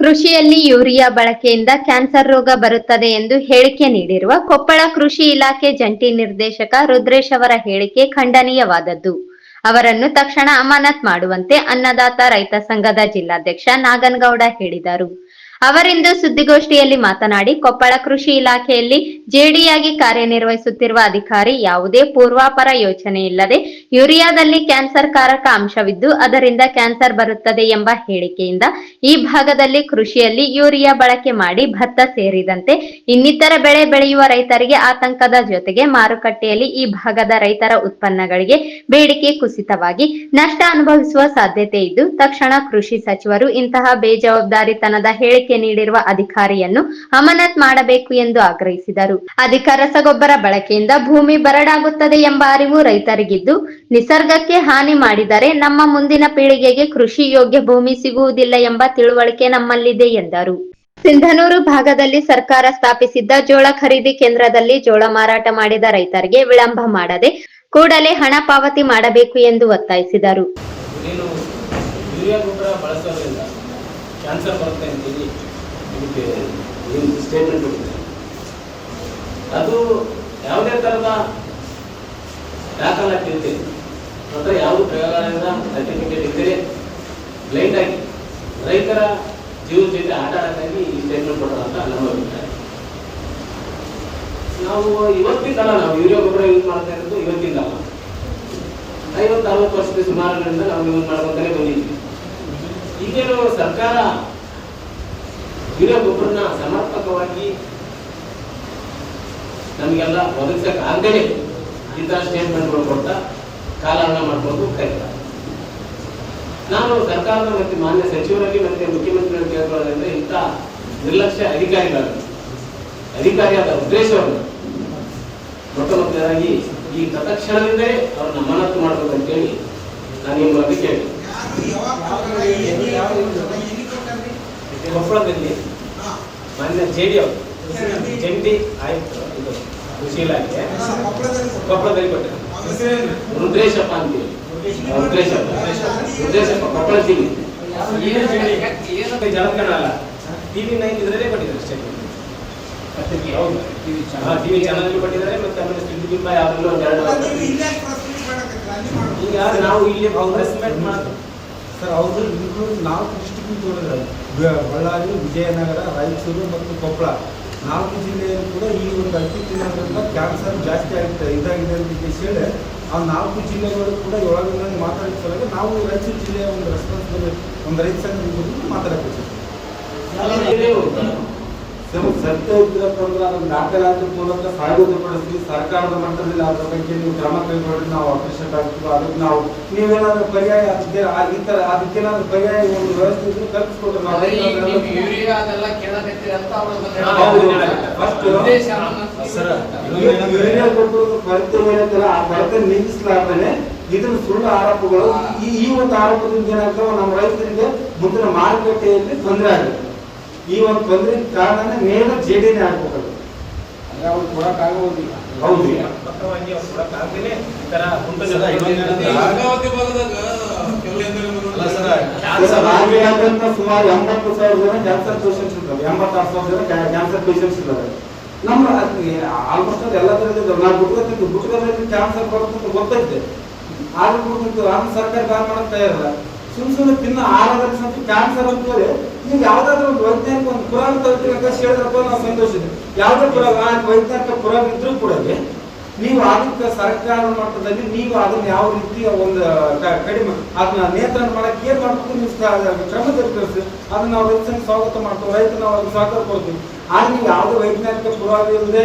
ಕೃಷಿಯಲ್ಲಿ ಯೂರಿಯಾ ಬಳಕೆಯಿಂದ ಕ್ಯಾನ್ಸರ್ ರೋಗ ಬರುತ್ತದೆ ಎಂದು ಹೇಳಿಕೆ ನೀಡಿರುವ ಕೊಪ್ಪಳ ಕೃಷಿ ಇಲಾಖೆ ಜಂಟಿ ನಿರ್ದೇಶಕ ರುದ್ರೇಶ್ ಅವರ ಹೇಳಿಕೆ ಖಂಡನೀಯವಾದದ್ದು. ಅವರನ್ನು ತಕ್ಷಣ ಅಮಾನತ್ ಮಾಡುವಂತೆ ಅನ್ನದಾತ ರೈತ ಸಂಘದ ಜಿಲ್ಲಾಧ್ಯಕ್ಷ ನಾಗನಗೌಡ ಹೇಳಿದರು. ಅವರಿಂದು ಸುದ್ದಿಗೋಷ್ಠಿಯಲ್ಲಿ ಮಾತನಾಡಿ, ಕೊಪ್ಪಳ ಕೃಷಿ ಇಲಾಖೆಯಲ್ಲಿ ಜೇಡಿಯಾಗಿ ಕಾರ್ಯನಿರ್ವಹಿಸುತ್ತಿರುವ ಅಧಿಕಾರಿ ಯಾವುದೇ ಪೂರ್ವಾಪರ ಯೋಚನೆ ಇಲ್ಲದೆ ಯೂರಿಯಾದಲ್ಲಿ ಕ್ಯಾನ್ಸರ್ ಕಾರಕ ಅಂಶವಿದ್ದು, ಅದರಿಂದ ಕ್ಯಾನ್ಸರ್ ಬರುತ್ತದೆ ಎಂಬ ಹೇಳಿಕೆಯಿಂದ ಈ ಭಾಗದಲ್ಲಿ ಕೃಷಿಯಲ್ಲಿ ಯೂರಿಯಾ ಬಳಕೆ ಮಾಡಿ ಭತ್ತ ಸೇರಿದಂತೆ ಇನ್ನಿತರ ಬೆಳೆ ಬೆಳೆಯುವ ರೈತರಿಗೆ ಆತಂಕದ ಜೊತೆಗೆ ಮಾರುಕಟ್ಟೆಯಲ್ಲಿ ಈ ಭಾಗದ ರೈತರ ಉತ್ಪನ್ನಗಳಿಗೆ ಬೇಡಿಕೆ ಕುಸಿತವಾಗಿ ನಷ್ಟ ಅನುಭವಿಸುವ ಸಾಧ್ಯತೆ ಇದ್ದು, ತಕ್ಷಣ ಕೃಷಿ ಸಚಿವರು ಇಂತಹ ಬೇಜವಾಬ್ದಾರಿತನದ ಹೇಳಿಕೆ ನೀಡಿರುವ ಅಧಿಕಾರಿಯನ್ನು ಅಮಾನತ್ ಮಾಡಬೇಕು ಎಂದು ಆಗ್ರಹಿಸಿದರು. ಅಧಿಕ ರಸಗೊಬ್ಬರ ಬಳಕೆಯಿಂದ ಭೂಮಿ ಬರಡಾಗುತ್ತದೆ ಎಂಬ ಅರಿವು ರೈತರಿಗಿದ್ದು, ನಿಸರ್ಗಕ್ಕೆ ಹಾನಿ ಮಾಡಿದರೆ ನಮ್ಮ ಮುಂದಿನ ಪೀಳಿಗೆಗೆ ಕೃಷಿ ಯೋಗ್ಯ ಭೂಮಿ ಸಿಗುವುದಿಲ್ಲ ಎಂಬ ತಿಳುವಳಿಕೆ ನಮ್ಮಲ್ಲಿದೆ ಎಂದರು. ಸಿಂಧನೂರು ಭಾಗದಲ್ಲಿ ಸರ್ಕಾರ ಸ್ಥಾಪಿಸಿದ್ದ ಜೋಳ ಖರೀದಿ ಕೇಂದ್ರದಲ್ಲಿ ಜೋಳ ಮಾರಾಟ ಮಾಡಿದ ರೈತರಿಗೆ ವಿಳಂಬ ಮಾಡದೆ ಕೂಡಲೇ ಹಣ ಪಾವತಿ ಮಾಡಬೇಕು ಎಂದು ಒತ್ತಾಯಿಸಿದರು ನೀನು ಯೂರಿಯಾ ಗೊಬ್ಬರ ಬಳಸೋದ್ರಿಂದ ಕ್ಯಾನ್ಸರ್ ಬರುತ್ತೆ ಅಂತೇಳಿ ಇದಕ್ಕೆ ಏನು ಸ್ಟೇಟ್ಮೆಂಟ್ ಕೊಟ್ಟಿದ್ದಾರೆ. ಅದು ಯಾವುದೇ ಥರದ ದಾಖಲಾತಿ ಇರುತ್ತೆ. ಮಾತ್ರ ಯಾವುದು ಪ್ರಯೋಗಾಲಯದ ಸರ್ಟಿಫಿಕೇಟ್ ಇದ್ದರೆ ಬ್ಲೈಂಡ್ ಆಗಿ ರೈತರ ಜೀವನ ಜೊತೆ ಆಟ ಆಡೋಕ್ಕಾಗಿ ಈ ಸ್ಟೇಟ್ಮೆಂಟ್ ಕೊಡೋದಂತ ನಮ್ಮ ಅಭಿಪ್ರಾಯ. ನಾವು ಇವತ್ತಿಂದಲ್ಲ ನಾವು ಯೂರಿಯಾ ಗೊಬ್ಬರ ಯೂಸ್ ಮಾಡ್ತಾ ಇರೋದು ಇವತ್ತಿಂದಲ್ಲ ಐವತ್ತು, ಅರವತ್ತು ವರ್ಷದ ಸುಮಾರುಗಳಿಂದ ನಾವು ಯೂಸ್ ಮಾಡ್ಕೊಂತಲೇ ಬಂದಿದ್ವಿ ಈಗೇನು ಸರ್ಕಾರ ಇರೋ ಗೊಬ್ಬರನ ಸಮರ್ಪಕವಾಗಿ ನಮಗೆಲ್ಲ ಒದಗಿಸಕ್ ಆಗದೇ ಇಂತಹ ಸ್ಟೇಟ್ಮೆಂಟ್ಗಳು ಕೊಡ್ತಾ ಕಾಲಹರಣ ಮಾಡ್ಕೊಂಡು ಕರೀತಾರೆ ನಾನು ಸರ್ಕಾರದ ಮತ್ತೆ ಮಾನ್ಯ ಸಚಿವರಲ್ಲಿ ಮತ್ತೆ ಮುಖ್ಯಮಂತ್ರಿಗಳು ಕೇಳ್ಕೊಳ್ಳೋದಂದ್ರೆ ಇಂಥ ನಿರ್ಲಕ್ಷ್ಯ ಅಧಿಕಾರಿಗಳು ಅಧಿಕಾರಿಯಾದ ಉದ್ದೇಶವನ್ನು ಮೊಟ್ಟ ಮೊದಲಾಗಿ ಈ ತತ್ಕ್ಷಣದಿಂದಲೇ ಅವ್ರನ್ನ ಮನತ್ತು ಮಾಡಬೇಕಂತೇಳಿ ನಾನು ಈ ಮೂಲಕ ಕೊಪ್ಪಳದಲ್ಲಿ ಮಾನ್ಯ ಜೆ ಡಿ ಅವರು ಜಂಟಿ ಆಯುಕ್ತರು ಇದು ಕೃಷಿ ಇಲಾಖೆ ಕೊಪ್ಪಳದಲ್ಲಿ ಕೊಟ್ಟರು. ರುದ್ರೇಶಪ್ಪ ಅಂತೇಳಿ ರುದ್ರೇಶಪ್ಪ. ರುದ್ರೇಶಪ್ಪ. ಕೊಪ್ಪಳ ಜಿಲ್ಲೆ. ಏನು ಜಲಕಣ ಅಲ್ಲ. ಟಿವಿ ನೈನ್ ಇದರಲ್ಲೇ ಕೊಟ್ಟಿದ್ದಾರೆ ಸ್ಟೇಟ್ಮೆಂಟ್ ಹೌದು. ಟಿವಿ ಚಾನಲ್ ಕೊಟ್ಟಿದ್ದಾರೆ ಮತ್ತೆ ಆಮೇಲೆ ಸುದ್ದಿಬಿಂಬ ಯಾವಾಗಲೂ ಒಂದೆರಡು ಈಗ ನಾವು ಇಲ್ಲಿ ರೆಸ್ಪೆಕ್ಟ್ ಮಾತು ಸರ್ ಅವರು ಇವರು ನಾಲ್ಕು ನೋಡಿದ್ರೆ ಬಳ್ಳಾರಿ, ವಿಜಯನಗರ, ರಾಯಚೂರು ಮತ್ತು ಕೊಪ್ಪಳ. ನಾಲ್ಕು ಜಿಲ್ಲೆಯಲ್ಲಿ ಕೂಡ ಈ ಒಂದು ಅಕ್ಕಿ ತಿನ್ನೋದ್ರಿಂದ ಕ್ಯಾನ್ಸರ್ ಜಾಸ್ತಿ ಆಗುತ್ತೆ, ಇದಾಗಿದೆ ಅಂತ ಹೇಳಿ, ಆ ನಾಲ್ಕು ಜಿಲ್ಲೆಗಳು ಕೂಡ ಒಳಗಿನ ಮಾತಾಡೋ ಸಲುವಾಗಿ ನಾವು ರಾಯಚೂರು ಜಿಲ್ಲೆಯ ಒಂದು ರೆಸ್ಪಾನ್ಸಿಬಲ್ ಒಂದು ರೈತ ಸಂಘದ ಮಾತಾಡಬೇಕು ಸರ್ ಸತ್ಯ ಅಂದ್ರೆ ಅದನ್ನ ದಾಖಲಾತಿ ಮೂಲಕ ಸಾರ್ವಜನಿಕಗೊಳಿಸಿ ಸರ್ಕಾರದ ಮಟ್ಟದಲ್ಲಿ ಅದ್ರ ಬಗ್ಗೆ ನೀವು ಕ್ರಮ ಕೈಗೊಂಡ್ರೆ ನಾವು ಅಪ್ರಿಷಿಯೇಟ್ ಆಗ್ತೀವಿ. ಅದಕ್ಕೆ ನಾವು ನೀವೇನಾದ್ರೂ ಪರ್ಯಾಯ ಅದಕ್ಕೆ ಈ ಥರ ಅದಕ್ಕೇನಾದ್ರೂ ಪರ್ಯಾಯ ಒಂದು ವ್ಯವಸ್ಥೆ ಇದ್ರೆ ಕಲ್ಪಿಸ್ಕೊಟ್ರೆ ನಾವು ನೀವು ರೈತರು ಯೂರಿಯಾ ಅದೆಲ್ಲ ಅಂತ ಅವ್ರು ಹೇಳ್ತಾರೆ. ಫಸ್ಟ್ ಉದ್ದೇಶ ಅನ್ನೋದು ಸರ್, ಗೊತ್ತಿಲ್ಲ. ಕೊಟ್ಟು ಕೊರತೆ ಏನಂತಾರ ಆ ಕೊರತೆ ನೀಗಿಸಲಾರ್ದೇನೆ ಇದನ್ನ ಸುಳ್ಳು ಆರೋಪಗಳು ಈ ಈ ಒಂದು ಆರೋಪದಿಂದ ಏನಾಗ್ತಾವ ನಮ್ಮ ರೈತರಿಗೆ ಮುಂದಿನ ಮಾರುಕಟ್ಟೆಯಲ್ಲಿ ತೊಂದರೆ ಆಗುತ್ತೆ. ಈ ಒಂದು ತೊಂದರೆ ಕಾರಣನೇ ನೇರ ಜೆಡಿನೇ ಆಗಬೇಕು ಅವ್ರು ಕೊಡಕ್ಕಾಗೋದಿಲ್ಲ ಹೌದು. ಪಕ್ಕವಾಗಿ ಅವ್ರು ಕೊಡಕ್ಕಾಗ್ದೇನೆ ಈ ತರ ಕುಂಟು ಸರ್, ಇನ್ನೊಂದೇನಂದ್ರೆ- ಜನರು- ಗಂಗಾವತಿ ಭಾಗದಾಗ ಕೆಲವು ಅಲ್ಲ ಸರ್, ಸರ್, ರಾಜ್ಯಾದ್ಯಂತ ಸುಮಾರು ಎಂಬತ್ತು ಸಾವಿರ ಜನ ಕ್ಯಾನ್ಸರ್ ಪೇಷಂಟ್ಸ್ ಇದ್ದಾರೆ. ಎಂಬತ್ತಾರು ಸಾವಿರ ಜನ ಕ್ಯಾನ್ಸರ್ ಪೇಷಂಟ್ಸ್ ಇದ್ದಾರೆ. ನಮ್ಮ ಆಲ್ಮೋಸ್ಟ್ ಅದು ಎಲ್ಲ ಇದಾವೆ ನಾವು ಗುಟ್ಕತ್ತಿದ್ದು ಗುಟ್ಕದಲ್ಲಿ ಕ್ಯಾನ್ಸರ್ ಬರುತ್ತೆ ಗೊತ್ತೈತೆ ಆದ್ರೂ ಕೂಡ ರಾಜ್ಯ ಸರ್ಕಾರ ಬ್ಯಾನ್ ಮಾಡಕ್ ತಯಾರಿಲ್ಲ. ಸುಮ್ ಸುಮ್ಮನೆ ತಿನ್ನ, ಆರಾಧನ ಸ್ವಲ್ಪ ಕ್ಯಾನ್ಸರ್ ಅಂತಂದ್ರೆ ನೀವು ಯಾವ್ದಾದ್ರು ಒಂದು ವೈಜ್ಞಾನಿಕ ಒಂದು ಪುರಾಣ ತರ್ತೀವಿ ಅಂತ ಹೇಳಿದ್ರಪ್ಪ, ನಾವು ಸಂತೋಷ ಇದೆ. ಯಾವುದೇ ಪುರಾಣ ವೈಜ್ಞಾನಿಕ ಪುರಾಣ ಇದ್ರೂ ಕೂಡ ನೀವು ಅದಕ್ಕೆ ಸರ್ಕಾರ ಮಟ್ಟದಲ್ಲಿ ನೀವು ಅದನ್ನ ಯಾವ ರೀತಿ ಒಂದು ಕಡಿಮೆ, ಅದನ್ನ ನಿಯಂತ್ರಣ ಮಾಡಕ್ಕೆ ಏನ್ ಮಾಡ್ಬೇಕು ನೀವು ಕ್ರಮ ಅದನ್ನ ನಾವು ರೈತನ ಸ್ವಾಗತ ಮಾಡ್ತೀವಿ, ರೈತನ ಅವ್ರಿಗೆ ಸಹಕಾರ ಕೊಡ್ತೀವಿ. ಆದ್ರೆ ನೀವು ಯಾವುದೇ ವೈಜ್ಞಾನಿಕ ಪುರಾವೆ ಇಲ್ಲದೆ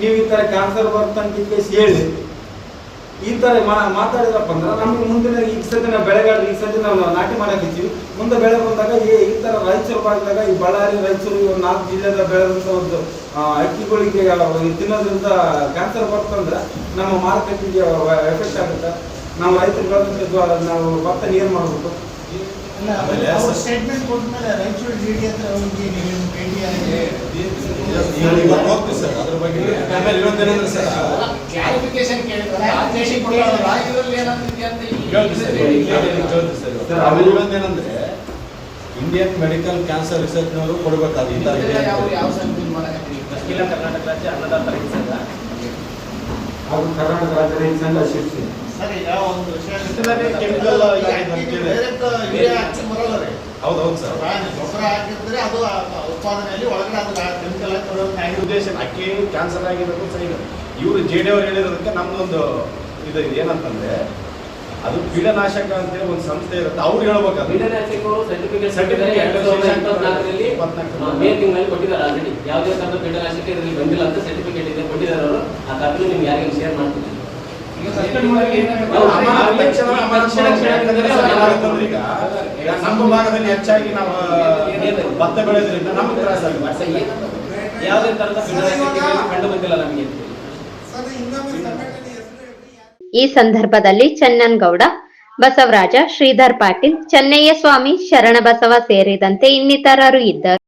ನೀವು ಈ ತರ ಕ್ಯಾನ್ಸರ್ ಬರ್ತಂತ ಹೇಳಿ. ಈ ತರ ಮಾ- ಮಾತಾಡಿದ್ರಪ್ಪ ಅಂದ್ರೆ ನಮ್ಗೆ ಮುಂದಿನ ಈ ಸತಿ ನಾವು ಬೆಳೆಗಾರ ಈ ಸತಿ ನಾವು ನಾಟಿ ಮಾಡಕ್ಕಿದ್ದೀವಿ ಮುಂದೆ ಬೆಳೆ ಬಂದಾಗ ಈ ಈ ತರ ರಾಯಚೂರು ಭಾಗದಾಗ ಈ ಬಳ್ಳಾರಿ ರಾಯಚೂರು ನಾಲ್ಕು ಜಿಲ್ಲೆದ ಬೆಳೆದಂತ ಒಂದು ಅಕ್ಕಿಗಳಿಗೆ ತಿನ್ನೋದ್ರಿಂದ ಕ್ಯಾನ್ಸರ್ ಬರ್ತಂದ್ರೆ ನಮ್ಮ ಮಾರುಕಟ್ಟೆಗೆ ಎಫೆಕ್ಟ್ ಆಗುತ್ತೆ. ನಾವು ರೈತರು ಬೆಳೆದಂತ ನಾವು ಭತ್ತ ನೀರು ಮಾಡಬೇಕು ರಾಯಚೂರು ಹತ್ರ ಹೋಗಿ ಭೇಟಿ ಸರ್ ಅದ್ರ ಇನ್ನೊಂದೇನಂದ್ರೆ ಸರ್ ಕ್ಲಾರಿಫಿಕೇಶನ್ ಕೇಳಿದ್ರೆ ಆದೇಶ ಕೊಡೋಲ್ಲ ರಾಜ್ಯದಲ್ಲಿ ಏನಾಗ್ತಿದೆ ಅಂತ ಕೇಳ್ತೀವಿ ಸರ್. ಕೇಳ್ತೀವಿ ಸರ್ ಆಮೇಲೆ ಇನ್ನೊಂದೇನಂದ್ರೆ ಇಂಡಿಯನ್ ಮೆಡಿಕಲ್ ಕ್ಯಾನ್ಸರ್ ರಿಸರ್ಚ್ನವರು ಕೊಡಬೇಕಾದ ಥರ ಇದೆ ಯಾವ ಯಾವ ಮಾಡಕತ್ತೀರಿ ಅಖಿಲ ಕರ್ನಾಟಕ ರಾಜ್ಯ ಅನ್ನದಾತ ರೈತ ಸಂಘ ಕರ್ನಾಟಕ ರಾಜ್ಯ ರೈತ ಸಂಘ ಶಿರ್ಸಿ ಸರ್ ಈಗ ಒಂದು ವಿಷಯ ಕೆಮಿಕಲ್ ಯೂರಿಯಾ ಹಾಕಿ ಬರಲ್ಲ ರೀ ಹೌದು ಹೌದು ಸರ್ ಗೊಬ್ಬರ ಹಾಕಿದ್ರೆ ಅದು ಉತ್ಪಾದನೆಯಲ್ಲಿ ಒಳಗಡೆ ಅದು ಕೆಮಿಕಲ್ ಉದ್ದೇಶ ಅಕ್ಕಿ ಕ್ಯಾನ್ಸರ್ ಆಗಿರೋದು ಸರಿ ಇವರು ಜೆ ಡಿ ಅವ್ರು ಹೇಳಿರೋದಕ್ಕೆ ನಮ್ದೊಂದು ಇದು ಇದೆ. ಏನಂತಂದ್ರೆ ಅದು ಕೀಟನಾಶಕ ಅಂತೇಳಿ ಒಂದು ಸಂಸ್ಥೆ ಇರುತ್ತೆ. ಅವ್ರು ಹೇಳ್ಬೇಕು ಯಾವುದೇ ತರದ ಕೀಟನಾಶಕ ಇದರಲ್ಲಿ ಬಂದಿಲ್ಲ ಅಂತ ಸರ್ಟಿಫಿಕೇಟ್ ಇದೆ ಕೊಟ್ಟಿದ್ದಾರೆ ಅವರು. ಆ ನಿಮ್ಗೆ ಯಾರಿಗೂ ಶೇರ್ ಮಾಡ್ತೀನಿ. ನಮ್ಮ ಭಾಗದಲ್ಲಿ ಹೆಚ್ಚಾಗಿ ನಾವು ಭತ್ತ ಬೆಳೆಯೋದ್ರಿಂದ ನಮ್ಗೆ ತ್ರಾಸ ಆಗುತ್ತೆ? ಯಾವುದೇ ತರದ ಕಂಡು ಬಂದಿಲ್ಲ ನಮಗೆ. ಈ ಸಂದರ್ಭದಲ್ಲಿ ಚನ್ನನ್ಗೌಡ ಬಸವರಾಜ ಶ್ರೀಧರ್ ಪಾಟೀಲ್ ಚನ್ನಯ್ಯ ಸ್ವಾಮಿ ಶರಣಬಸವ ಸೇರಿದಂತೆ ಇನ್ನಿತರರು ಇದ್ದರು